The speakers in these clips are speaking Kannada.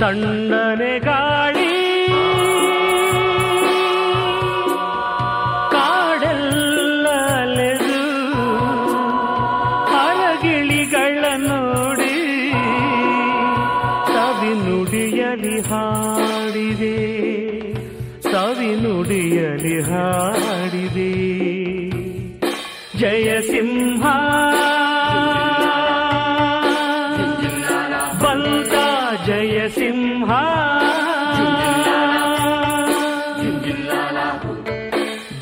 ತಣ್ಣನೆ ಗಾಳಿ ಕಾಡಲ್ಲೆದು ಹಳಗಿಳಿಗಳ ನೋಡಿ ಸವಿ ನುಡಿಯಲಿ ಹಾಡಿದೆ ಸವಿ ನುಡಿಯಲಿ ಹಾಡಿದೆ ಜಯ నరసింహ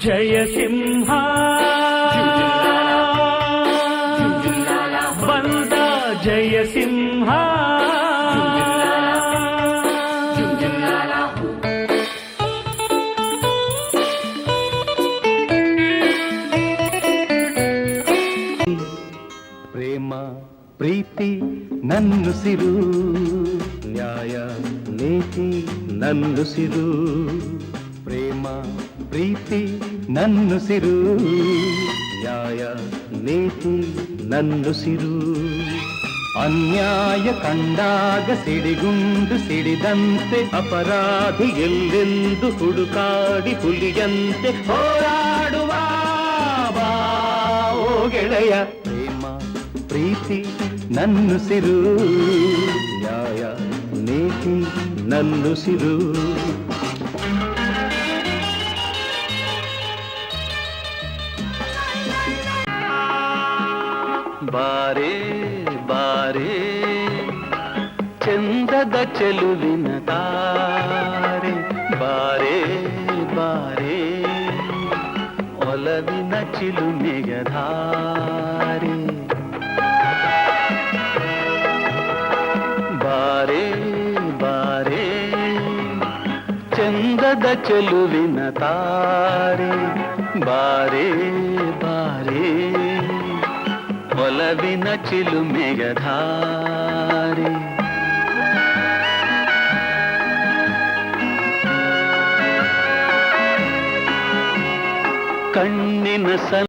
జయ సింహ వంద జయ సింహ ప్రేమ ప్రీతి నన్ను సిరు ನ್ಯಾಯ ನೀತಿ ನನ್ನುಸಿರು ಪ್ರೇಮ ಪ್ರೀತಿ ನನ್ನುಸಿರು ನ್ಯಾಯ ನೀತಿ ನನ್ನುಸಿರು ಅನ್ಯಾಯ ಕಂಡಾಗ ಸಿಡಿಗುಂಡು ಸಿಡಿದಂತೆ ಅಪರಾಧಿ ಎಲ್ಲೆಂದು ಹುಡುಕಾಡಿ ಹುಲಿಯಂತೆ ಹೋರಾಡುವ ಗೆಳೆಯ ಪ್ರೇಮ ಪ್ರೀತಿ ನನ್ನುಸಿರು నన్ను సిరు బారే బారే చందద చెలు వినతారే బారే బారే ఒలవిన చిలు మిగధారే ಚೆಂದದ ಚೆಲುವಿನ ತಾರೆ ಬಾರೇ ಬಾರೇ ಒಲವಿನ ಚಿಲುಮೆಯ ಧಾರೆ ಕಣ್ಣಿನ ಸಲ